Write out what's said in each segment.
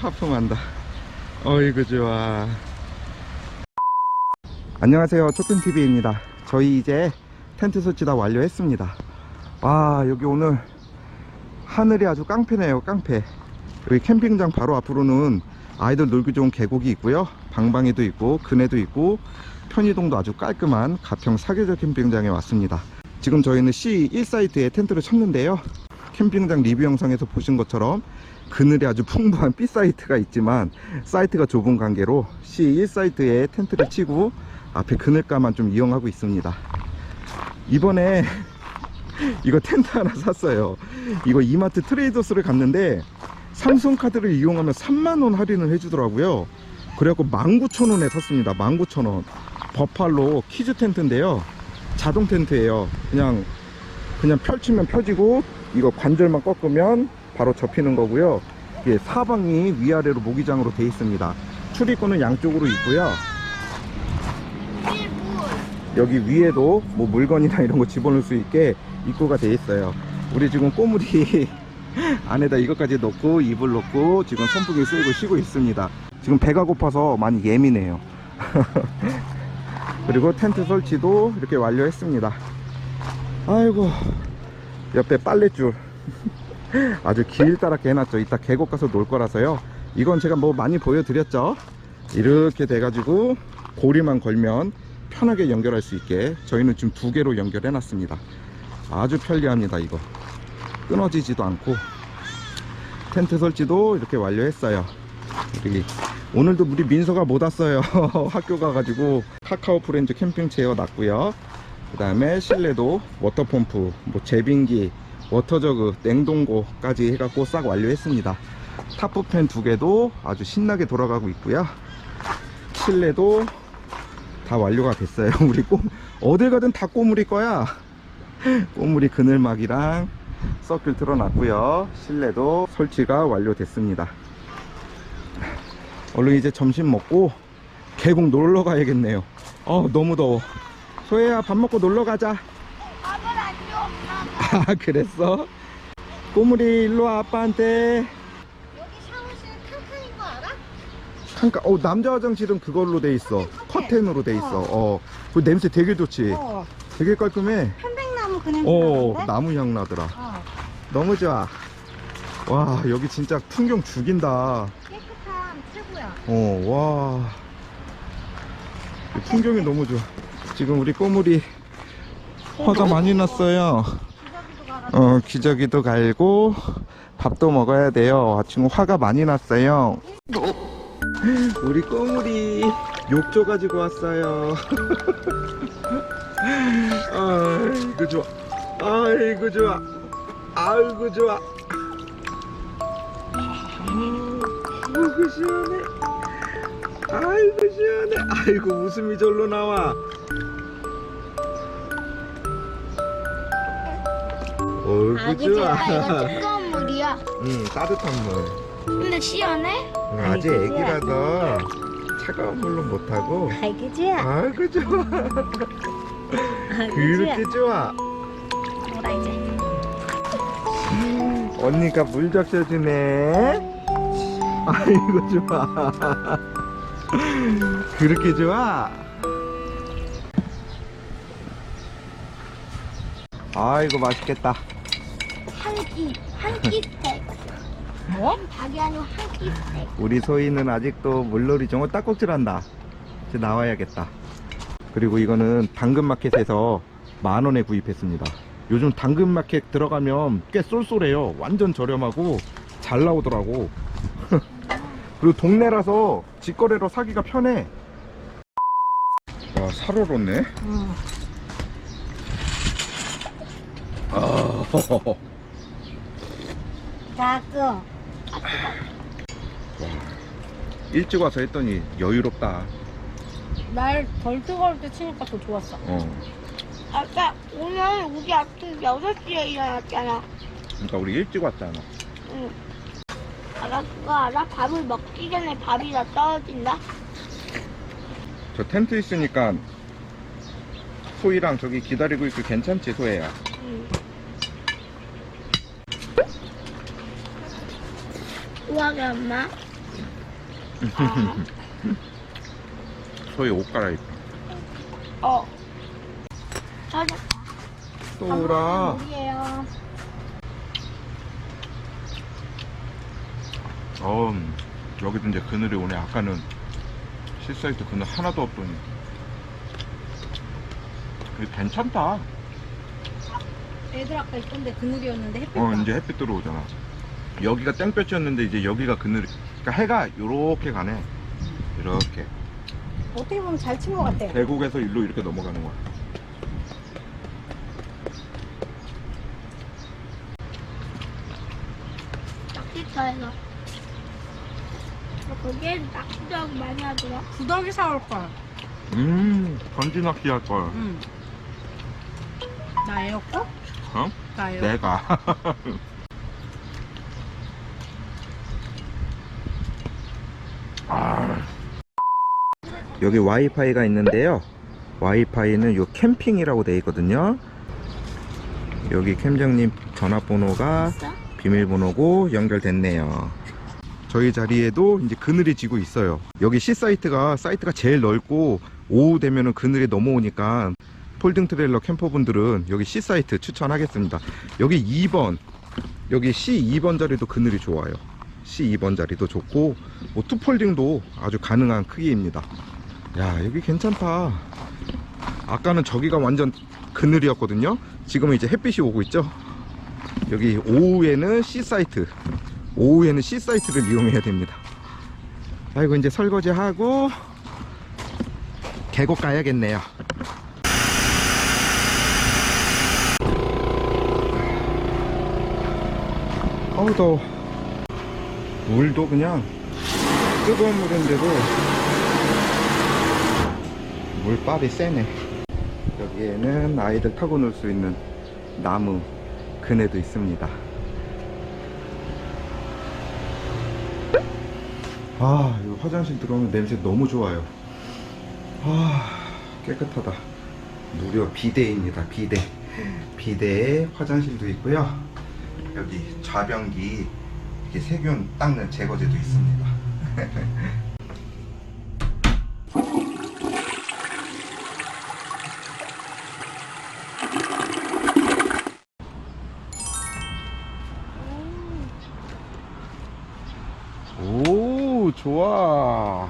하품한다. 어이구 좋아. 안녕하세요. 초튼TV입니다. 저희 이제 텐트 설치 다 완료했습니다. 와 여기 오늘 하늘이 아주 깡패네요 깡패. 여기 캠핑장 바로 앞으로는 아이들 놀기 좋은 계곡이 있고요. 방방이도 있고 그네도 있고 편의동도 아주 깔끔한 가평 사계절 캠핑장에 왔습니다. 지금 저희는 C1 사이트에 텐트를 쳤는데요. 캠핑장 리뷰 영상에서 보신 것처럼 그늘이 아주 풍부한 B 사이트가 있지만 사이트가 좁은 관계로 C1 사이트에 텐트를 치고 앞에 그늘가만 좀 이용하고 있습니다. 이번에 이거 텐트 하나 샀어요. 이거 이마트 트레이더스를 갔는데 삼성 카드를 이용하면 3만원 할인을 해주더라고요. 그래갖고 19,000원에 샀습니다. 19,000원. 버팔로 키즈 텐트인데요. 자동 텐트예요. 그냥 그냥 펼치면 펴지고 이거 관절만 꺾으면 바로 접히는 거고요. 이게 사방이 위아래로 모기장으로 돼 있습니다. 출입구는 양쪽으로 있고요. 여기 위에도 뭐 물건이나 이런 거 집어넣을 수 있게 입구가 돼 있어요. 우리 지금 꼬물이 안에다 이것까지 넣고 이불 넣고 지금 선풍기 쓰고 쉬고 있습니다. 지금 배가 고파서 많이 예민해요. 그리고 텐트 설치도 이렇게 완료했습니다. 아이고 옆에 빨랫줄 아주 길다랗게 해놨죠. 이따 계곡 가서 놀 거라서요. 이건 제가 뭐 많이 보여드렸죠. 이렇게 돼가지고 고리만 걸면 편하게 연결할 수 있게 저희는 지금 두 개로 연결해 놨습니다. 아주 편리합니다. 이거 끊어지지도 않고 텐트 설치도 이렇게 완료했어요. 우리 오늘도 우리 민서가 못 왔어요. 학교 가가지고 카카오 프렌즈 캠핑 체어 놨고요. 그 다음에 실내도 워터펌프, 뭐 제빙기, 워터저그, 냉동고까지 해갖고 싹 완료했습니다. 타프팬 두 개도 아주 신나게 돌아가고 있고요. 실내도 다 완료가 됐어요. 우리 꼬 어딜 가든 다 꼬물이 거야. 꼬물이 그늘막이랑 서클 틀어놨고요. 실내도 설치가 완료됐습니다. 얼른 이제 점심 먹고 계곡 놀러 가야겠네요. 어 너무 더워. 소혜야 밥 먹고 놀러 가자. 밥을 안 줘, 엄마. 아 그랬어? 꼬물이 일로 와 아빠한테. 여기 샤워실 칸칸인 거 알아? 잠깐 어 남자 화장실은 그걸로 돼 있어. 커튼 으로 돼 있어. 어. 그 냄새 되게 좋지. 어. 되게 깔끔해. 편백나무 그 냄새 어 나는데? 나무 향 나더라. 어. 너무 좋아. 와 여기 진짜 풍경 죽인다. 깨끗함 최고야. 어, 와. 이 풍경이 너무 좋아. 지금 우리 꼬물이 화가 많이 났어요. 어, 기저귀도 갈고 밥도 먹어야 돼요. 지금 화가 많이 났어요. 우리 꼬물이 욕조 가지고 왔어요. 아이고 좋아. 아이고 좋아. 아이고 좋아. 아이고 시원해. 아이고 시원해. 아이고 웃음이 절로 나와. 어이구 좋아. 뜨거운 물이야. 응, 따뜻한 물. 근데 시원해? 응, 아직 아이고, 애기라서 차가운 물로 못하고. 아이고 좋아. 아이고 좋아. 그렇게 좋아. 뭐라 이제. 언니가 물 적셔주네. 아이고 좋아. 그렇게 좋아. 아이고 맛있겠다. 한 끼, 한끼 스테이크. 뭐? 닭이 아니고 한끼 스테이크. 우리 소희는 아직도 물놀이 좀 어, 딱꼭질한다. 이제 나와야겠다. 그리고 이거는 당근마켓에서 만 원에 구입했습니다. 요즘 당근마켓 들어가면 꽤 쏠쏠해요. 완전 저렴하고 잘 나오더라고. 그리고 동네라서 직거래로 사기가 편해. 와, 살얼었네. 응. 아, 나도. 일찍 와서 했더니 여유롭다. 날덜 뜨거울 때 치니까 더 좋았어. 어. 아까 오늘 우리 아침 6시에 일어났잖아. 그러니까 우리 일찍 왔잖아. 응. 알아, 그거 알아? 밥을 먹기 전에 밥이 다 떨어진다? 저 텐트 있으니까 소희랑 저기 기다리고 있고 괜찮지 소혜야? 응. 우아게 엄마? 소희 옷 갈아입고. 어. 저녁. 또라. 물이에요. 어, 여기도 이제 그늘이 오네. 아까는 실사이트 그늘 하나도 없더니. 이거 괜찮다. 애들 아까 있던데 그늘이었는데 햇빛. 어, 이제 햇빛 들어오잖아. 여기가 땡볕이었는데 이제 여기가 그늘, 그러니까 해가 요렇게 가네. 이렇게. 어떻게 보면 잘 친 것 같아. 계곡에서 일로 이렇게 넘어가는 거야. 낚시터에서. 거기에 낚시도 많이 하더라. 구더기 사올 걸. 음, 건지낚시 할 걸. 응. 나였고? 어? 나요. 내가. 아. 여기 와이파이가 있는데요. 와이파이는 요 캠핑이라고 돼 있거든요. 여기 캠장님 전화번호가? 비밀번호고 연결됐네요. 저희 자리에도 이제 그늘이 지고 있어요. 여기 C 사이트가 사이트가 제일 넓고 오후 되면은 그늘이 넘어오니까 폴딩 트레일러 캠퍼분들은 여기 C 사이트 추천하겠습니다. 여기 2번 여기 C 2번 자리도 그늘이 좋아요. C 2번 자리도 좋고 뭐 투폴딩도 아주 가능한 크기입니다. 야 여기 괜찮다. 아까는 저기가 완전 그늘이었거든요. 지금은 이제 햇빛이 오고 있죠. 여기 오후에는 C 사이트 오후에는 C 사이트를 이용해야 됩니다. 아이고 이제 설거지 하고 계곡 가야겠네요. 어우 더워. 물도 그냥 뜨거운 물인데도 물밥이 세네. 여기에는 아이들 타고 놀 수 있는 나무 그네도 있습니다. 아, 이거 화장실 들어오면 냄새 너무 좋아요. 아, 깨끗하다. 무려 비데입니다, 비데. 비데에 화장실도 있고요. 여기 좌변기, 세균 닦는 제거제도 있습니다. 오, 좋아.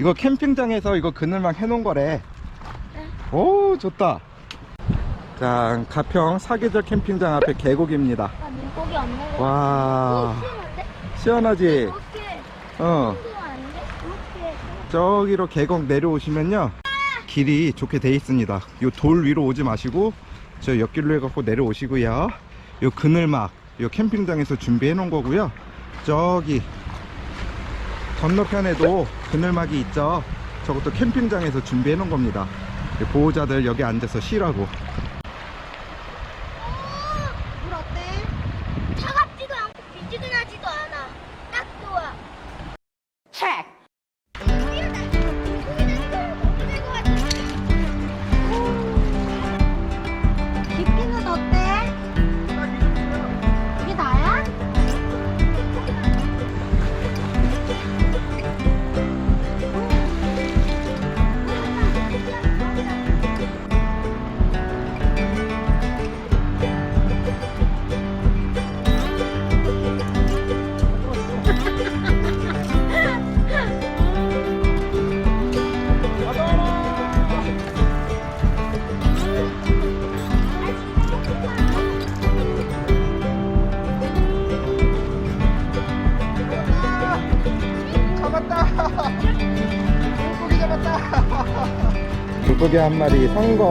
이거 캠핑장에서 이거 그늘막 해놓은 거래. 오, 좋다. 자, 가평 사계절 캠핑장 앞에 계곡입니다. 나 물고기 안 먹어. 와? 시원하지? 이렇게 어, 시원한데? 이렇게. 저기로 계곡 내려오시면요. 길이 좋게 돼 있습니다. 요 돌 위로 오지 마시고, 저 옆길로 해갖고 내려오시고요. 요 그늘막, 요 캠핑장에서 준비해 놓은 거고요. 저기, 건너편에도 그늘막이 있죠. 저것도 캠핑장에서 준비해 놓은 겁니다. 보호자들 여기 앉아서 쉬라고. 물고기 한 마리 성공!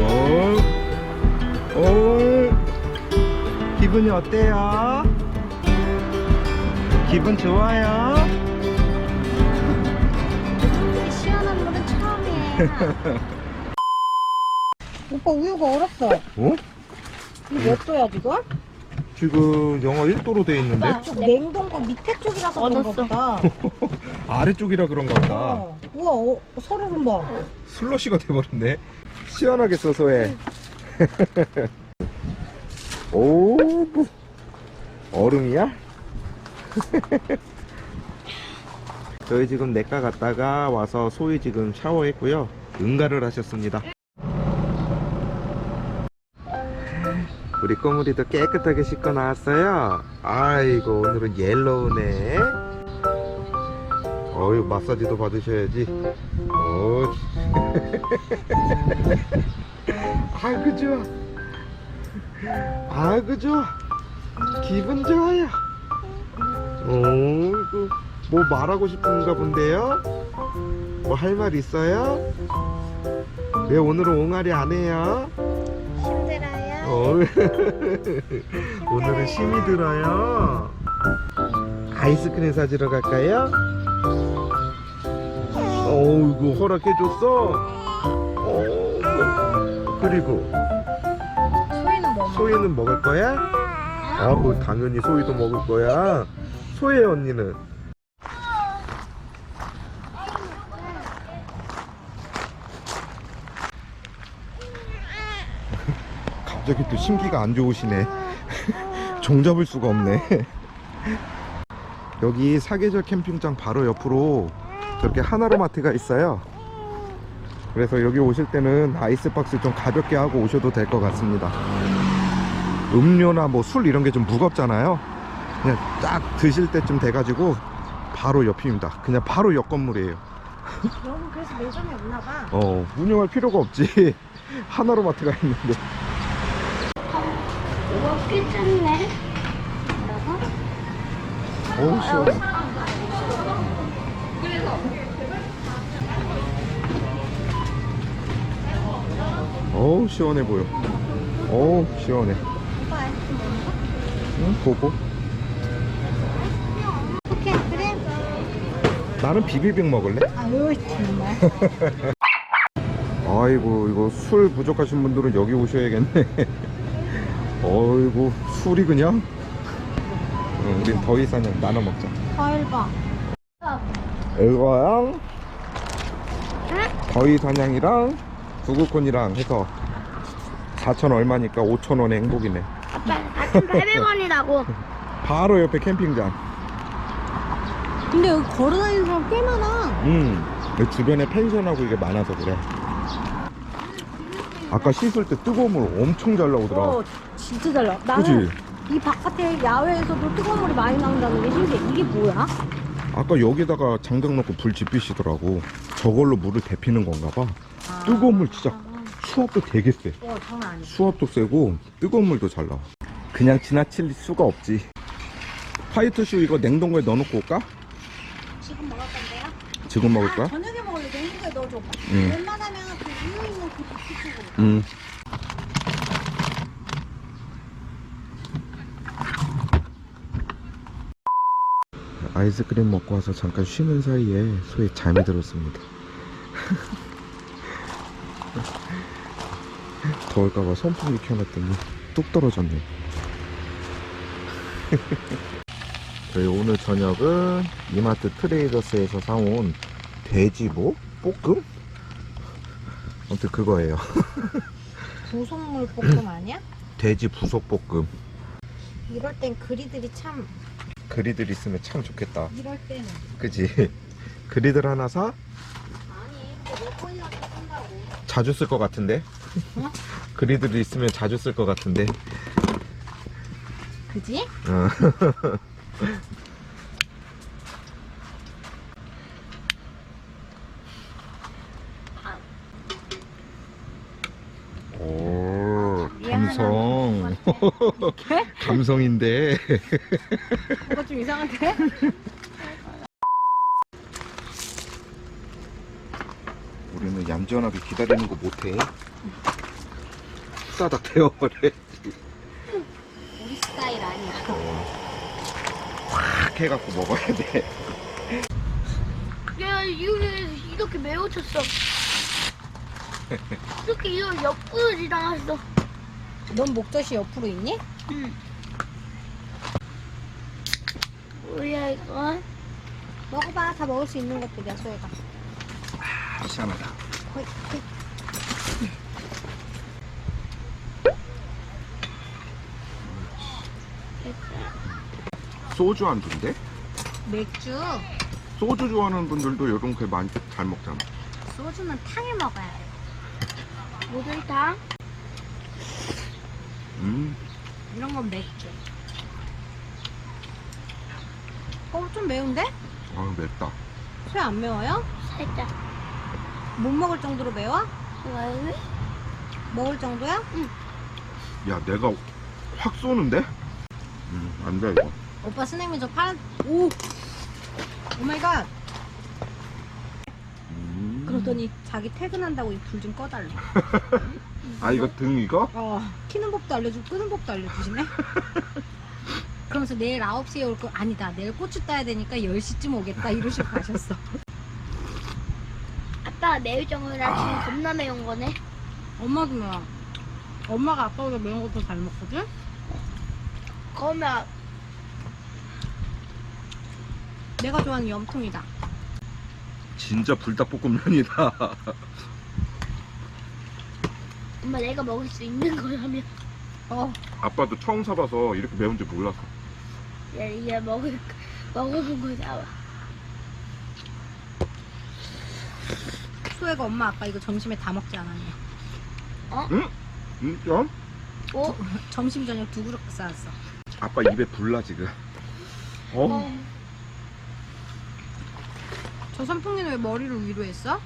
오, 오, 기분이 어때요? 기분 좋아요? 시원한 물은 처음이에요. 오빠 우유가 얼었어. 어? 이거 몇 도야 지금? 지금 영하 1도로 돼 있는데 나 냉동고 밑에 쪽이라서 그런가 보다. 아래쪽이라 그런가 보다 어. 우와 어, 서로 좀 봐. 슬러시가 돼버렸네 시원하게 써서 해 오, 뭐, 얼음이야? 저희 지금 내과 갔다가 와서 소희 지금 샤워했고요. 응가를 하셨습니다. 우리 꼬물이도 깨끗하게 씻고 나왔어요. 아이고, 오늘은 옐로우네. 어유 마사지도 받으셔야지. 어. 아이고, 좋아. 아이고, 좋아. 기분 좋아요. 어이구, 뭐 말하고 싶은가 본데요? 뭐 할 말 있어요? 왜 오늘은 옹알이 안 해요? 힘들어요? 어. 오늘은 힘이 들어요. 아이스크림 사주러 갈까요? 어이구 허락해줬어. 어. 그리고 소희는 뭐? 소희는 먹을 거야? 아, 뭐 당연히 소희도 먹을 거야. 소희 언니는 갑자기 또 심기가 안 좋으시네. 종 잡을 수가 없네. 여기 사계절 캠핑장 바로 옆으로 저렇게 하나로마트가 있어요. 그래서 여기 오실 때는 아이스박스 좀 가볍게 하고 오셔도 될 것 같습니다. 음료나 뭐 술 이런 게 좀 무겁잖아요. 그냥 딱 드실 때쯤 돼가지고 바로 옆입니다. 그냥 바로 옆 건물이에요. 여러분 그래서 매점이 없나 봐. 어, 운영할 필요가 없지. 하나로마트가 있는데. 이거 괜찮네. 뭐라고? 어우, 시원해. 어우, 시원해 보여. 어우, 시원해. 응, 보고. 오케이, 그래. 나는 비비빅 먹을래? 아유 정말. 아이고 이거 술 부족하신 분들은 여기 오셔야겠네 어이구 술이 그냥 응, 우린 더 이상 나눠 먹자 과일 봐. 이거랑 더위 사냥이랑 구구콘이랑 해서 4천 얼마니까 5천 원의 행복이네 아빠, 아침 800원이라고. 바로 옆에 캠핑장 근데 여기 걸어다니는 사람 꽤 많아. 음 주변에 펜션하고 이게 많아서 그래 아까 씻을 때 뜨거운 물 엄청 잘 나오더라 어 진짜 잘 나. 나는 그치? 이 바깥에 야외에서도 뜨거운 물이 많이 나온다는 게 신기해. 이게 뭐야? 아까 여기다가 장작 넣고 불 지피시더라고. 저걸로 물을 데피는 건가 봐. 뜨거운 물 진짜 수압도 되게 세. 어 장난 아니야. 수압도 세고 뜨거운 물도 잘 나와. 그냥 지나칠 수가 없지. 화이트슈 이거 냉동고에 넣어놓고 올까? 지금 먹을 건데요? 지금 먹을 거야? 아, 저녁에 먹을래. 냉동고에 넣어줘봐. 응. 웬만하면 그 위에 있는 그 비치쪽으로. 응. 아이스크림 먹고 와서 잠깐 쉬는 사이에 소에 잠이 들었습니다. 더울까봐 선풍기 켜놨더니 뚝 떨어졌네. 저희 오늘 저녁은 이마트 트레이더스에서 사온 돼지 뭐? 볶음? 아무튼 그거예요. 부속물 볶음 아니야? 돼지 부속 볶음. 이럴 땐 그리들이 참 그리들 있으면 참 좋겠다. 이럴 때는 그지? 그리들 하나 사? 아니 몇 번이나 쓴다고 자주 쓸 것 같은데? 어? 그리들 있으면 자주 쓸 것 같은데? 그지? 어. 오, 감성. 감성인데. 뭔가 좀 이상한데? 우리는 얌전하게 기다리는 거 못해. 싸다 태워버려. 우리 스타일 아니야 탁 해갖고 먹어야 돼. 야, 이렇게, 이렇게 매우쳤어. 이렇게 이거 옆으로 지나갔어. 넌 목젖이 옆으로 있니? 응. 뭐야, 이거? 먹어봐 다 먹을 수 있는 것들이야 소혜가 아, 시원하다. 거의, 거의. 소주 안주인데? 맥주. 소주 좋아하는 분들도 요런 거 많이 잘 먹잖아. 소주는 탕에 먹어야 돼. 모들탕. 음, 이런 건 맥주. 어, 좀 매운데? 아 맵다. 회 안 매워요? 살짝. 못 먹을 정도로 매워? 왜? 먹을 정도야? 야, 내가 확 쏘는데? 음, 안 돼, 이거. 오빠 스낵면 저 파란, 오! 오 마이 갓! 음. 그러더니 자기 퇴근한다고 이 불 좀 꺼달래. 아, 이거 등 이거? 어, 키는 법도 알려주고 끄는 법도 알려주시네? 그러면서 내일 9시에 올 거, 아니다. 내일 고추 따야 되니까 10시쯤 오겠다. 이러시고 가셨어. 아빠가 매울 정도라 지금 겁나 매운 거네. 엄마도 매워. 엄마가 아빠보다 매운 것도 잘 먹거든? 그러면 내가 좋아하는 염통이다. 진짜 불닭볶음면이다. 엄마 내가 먹을 수 있는 거라면 어, 아빠도 처음 사봐서 이렇게 매운지 몰랐어. 얘, 얘 먹을 먹어본 거잖아. 소혜가 엄마 아까 이거 점심에 다 먹지 않았냐? 응? 진짜? 어? 점심 저녁 두 그릇 쌓았어. 아빠 입에 불나, 지금. 어? 어. 저 선풍기는 왜 머리를 위로 했어?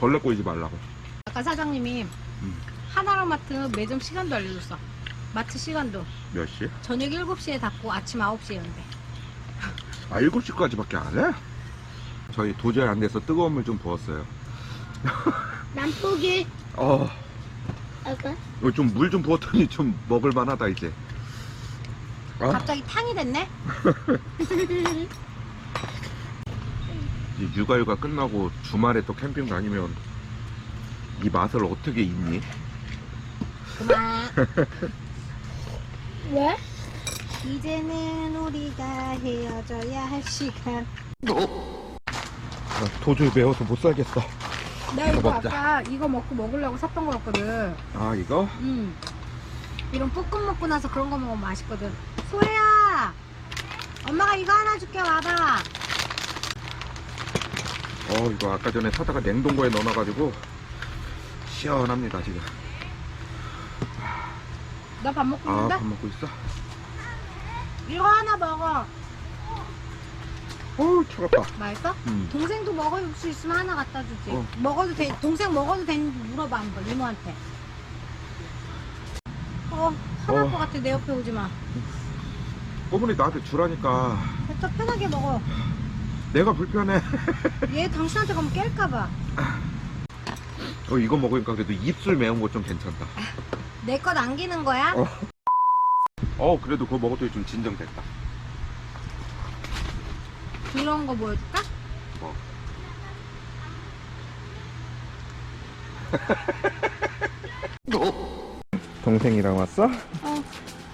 벌레 꼬이지 말라고. 아까 사장님이 음. 하나로마트 매점 시간도 알려줬어. 마트 시간도. 몇 시? 저녁 7시에 닫고 아침 9시에 연대. 아, 7시까지밖에 안 해? 저희 도저히 안 돼서 뜨거운 물 좀 부었어요. 난 포기. 어, 아까 좀 물 좀 부었더니 좀 먹을 만하다, 이제. 아, 갑자기 탕이 됐네? 이제 육아휴가 끝나고 주말에 또 캠핑 다니면 이 맛을 어떻게 잊니? 그만. 왜? 이제는 우리가 헤어져야 할 시간. 도저히 매워서 못 살겠어. 나 이거 먹자. 아까 이거 먹고 먹으려고 샀던 거였거든. 아, 이거? 음. 이런 볶음 먹고 나서 그런 거 먹으면 맛있거든. 소혜야! 엄마가 이거 하나 줄게, 와봐. 어, 이거 아까 전에 사다가 냉동고에 넣어놔가지고 시원합니다, 지금. 나 밥 먹고 아, 있는데? 밥 먹고 있어? 이거 하나 먹어. 어우, 차갑다. 맛있어? 음. 동생도 먹을 수 있으면 하나 갖다 주지. 어. 먹어도 돼. 동생 먹어도 되는지 물어봐 한번 이모한테. 어, 화날 어. 것 같아. 내 옆에 오지 마. 어머니 나한테 주라니까. 됐다 편하게 먹어. 내가 불편해. 얘 당신한테 가면 깰까봐. 어, 이거 먹으니까 그래도 입술 매운 거 좀 괜찮다. 내 거 남기는 거야? 어. 어, 그래도 그거 먹었더니 좀 진정됐다. 이런 거 보여줄까? 뭐. 동생이랑 왔어? 어.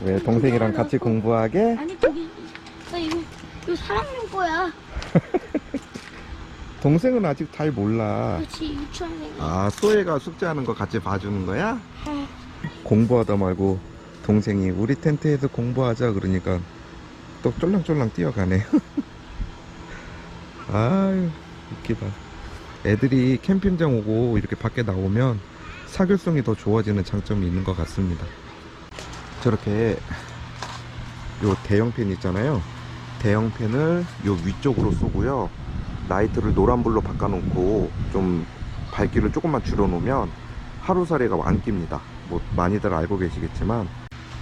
왜 동생이랑 같이 공부하게? 아니 거기 나 이거 이거 사랑용 거야. 동생은 아직 잘 몰라. 그렇지 유치원생. 아, 소혜가 숙제하는 거 같이 봐주는 거야? 아, 공부하다 말고 동생이 우리 텐트에서 공부하자 그러니까 또 쫄랑쫄랑 뛰어가네. 아유, 웃기다. 애들이 캠핑장 오고 이렇게 밖에 나오면 사교성이 더 좋아지는 장점이 있는 것 같습니다. 저렇게 요 대형팬 있잖아요. 대형팬을 요 위쪽으로 쏘고요. 라이트를 노란불로 바꿔놓고 좀 밝기를 조금만 줄여놓으면 하루살이가 안 낍니다. 뭐 많이들 알고 계시겠지만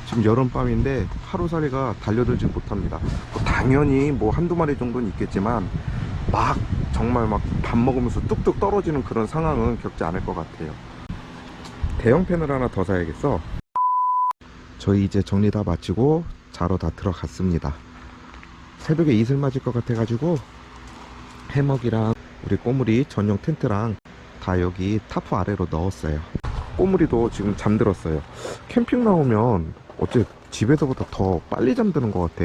지금 여름밤인데 하루살이가 달려들지 못합니다. 뭐 당연히 뭐 한두 마리 정도는 있겠지만 막 정말 막 밥 먹으면서 뚝뚝 떨어지는 그런 상황은 겪지 않을 것 같아요. 대형 팬을 하나 더 사야겠어. 저희 이제 정리 다 마치고 자러 다 들어갔습니다. 새벽에 이슬 맞을 것 같아 가지고 해먹이랑 우리 꼬물이 전용 텐트랑 다 여기 타프 아래로 넣었어요. 꼬물이도 지금 잠들었어요. 캠핑 나오면 어째 집에서보다 더 빨리 잠드는 것 같아.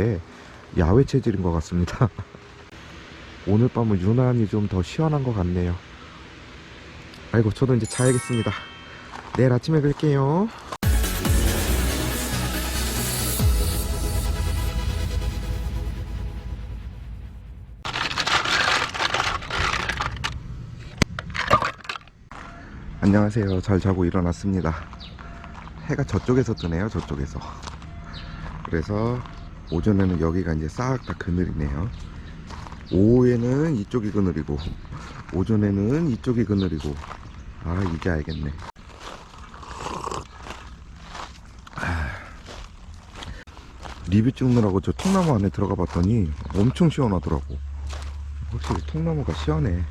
야외 체질인 것 같습니다. 오늘 밤은 유난히 좀 더 시원한 것 같네요. 아이고, 저도 이제 자야겠습니다. 내일 아침에 뵐게요. 안녕하세요. 잘 자고 일어났습니다. 해가 저쪽에서 뜨네요. 저쪽에서. 그래서 오전에는 여기가 이제 싹 다 그늘이네요. 오후에는 이쪽이 그늘이고 오전에는 이쪽이 그늘이고 아 이제 알겠네. 아, 리뷰 찍느라고 저 통나무 안에 들어가 봤더니 엄청 시원하더라고. 확실히 통나무가 시원해.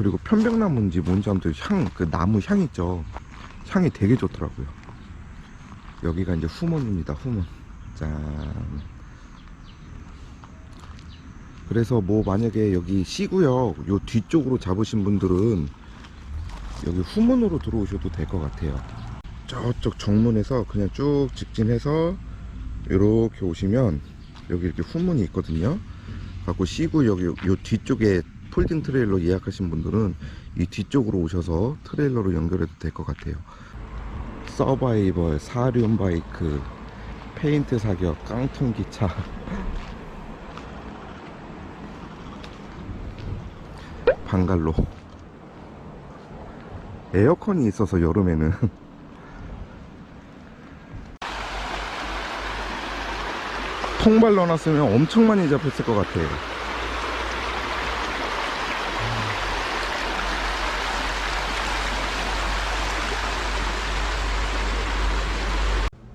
그리고 편백나무인지 뭔지 아무튼 향, 그 나무 향 있죠. 향이 되게 좋더라고요. 여기가 이제 후문입니다, 후문. 짠. 그래서 뭐 만약에 여기 C구역 요 뒤쪽으로 잡으신 분들은 여기 후문으로 들어오셔도 될 것 같아요. 저쪽 정문에서 그냥 쭉 직진해서 이렇게 오시면 여기 이렇게 후문이 있거든요. 갖고 C구 여기 요 뒤쪽에 폴딩 트레일러 예약하신 분들은 이 뒤쪽으로 오셔서 트레일러로 연결해도 될 것 같아요. 서바이벌, 사륜 바이크, 페인트 사격, 깡통 기차. 방갈로. 에어컨이 있어서 여름에는 통발 넣어놨으면 엄청 많이 잡혔을 것 같아요.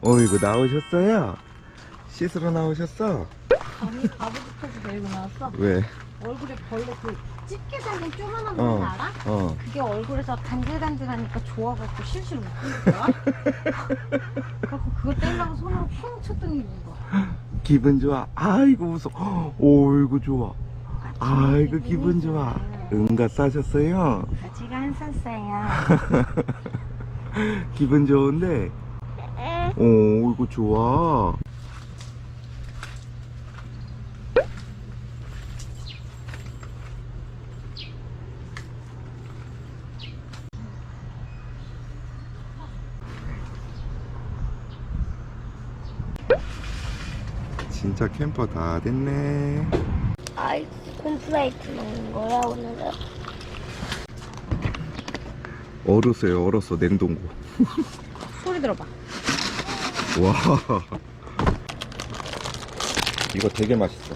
어이구 나오셨어요? 씻으러 나오셨어? 아니 바보부터도 데리고 나왔어. 왜? 얼굴에 벌레 그 집게 달린 조그만한 어. 거 알아? 어. 그게 얼굴에서 간질간질하니까 좋아갖고 실실 웃긴 거야. 그래갖고 그거 떼려고 손으로 쿵 쳤더니 이거. 기분 좋아. 아이고 웃어. 어이구 좋아. 아이고 기분 좋아. 응가 싸셨어요? 제가 안 샀어요. 기분 좋은데? 어, 이거 좋아. 진짜 캠퍼 다 됐네. 아이스 콘플레이트 먹는 거야 오늘은? 얼었어요, 얼었어, 냉동고. 소리 들어봐. 와. 이거 되게 맛있어.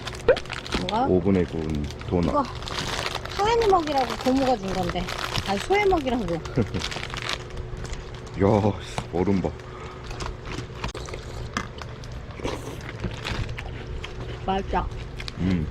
뭐가? 오븐에 구운 도넛. 이거 소연이 먹이라고 고모가 준 건데. 아니 소혜 먹이라고. 야, 얼음 봐. 맛있다. 음.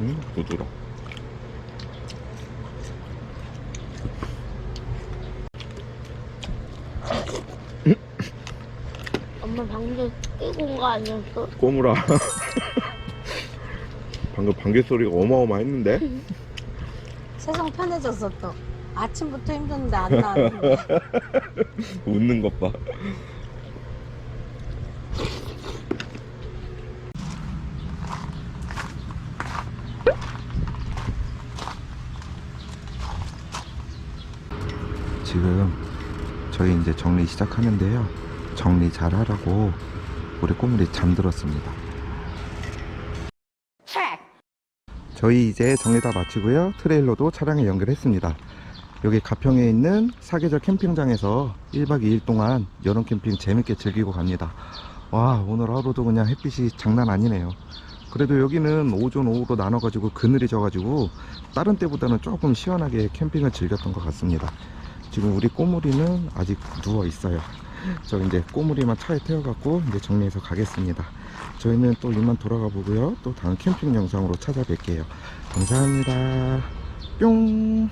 음, 부드러. 엄마 방금 끼고 온 거 아니었어? 꼬무라. 방금 방귀 소리가 어마어마했는데? 세상 편해졌어 또. 아침부터 힘든데 안 나왔는데. 웃는 것 봐. 지금 저희 이제 정리 시작하는데요. 정리 잘 하라고 우리 꼬물이 잠들었습니다. 저희 이제 정리 다 마치고요. 트레일러도 차량에 연결했습니다. 여기 가평에 있는 사계절 캠핑장에서 1박 2일 동안 여름 캠핑 재밌게 즐기고 갑니다. 와, 오늘 하루도 그냥 햇빛이 장난 아니네요. 그래도 여기는 오전, 오후로 나눠가지고 그늘이 져가지고 다른 때보다는 조금 시원하게 캠핑을 즐겼던 것 같습니다. 지금 우리 꼬물이는 아직 누워 있어요. 저 이제 꼬물이만 차에 태워갖고 이제 정리해서 가겠습니다. 저희는 또 이만 돌아가 보고요. 또 다음 캠핑 영상으로 찾아뵐게요. 감사합니다. 뿅!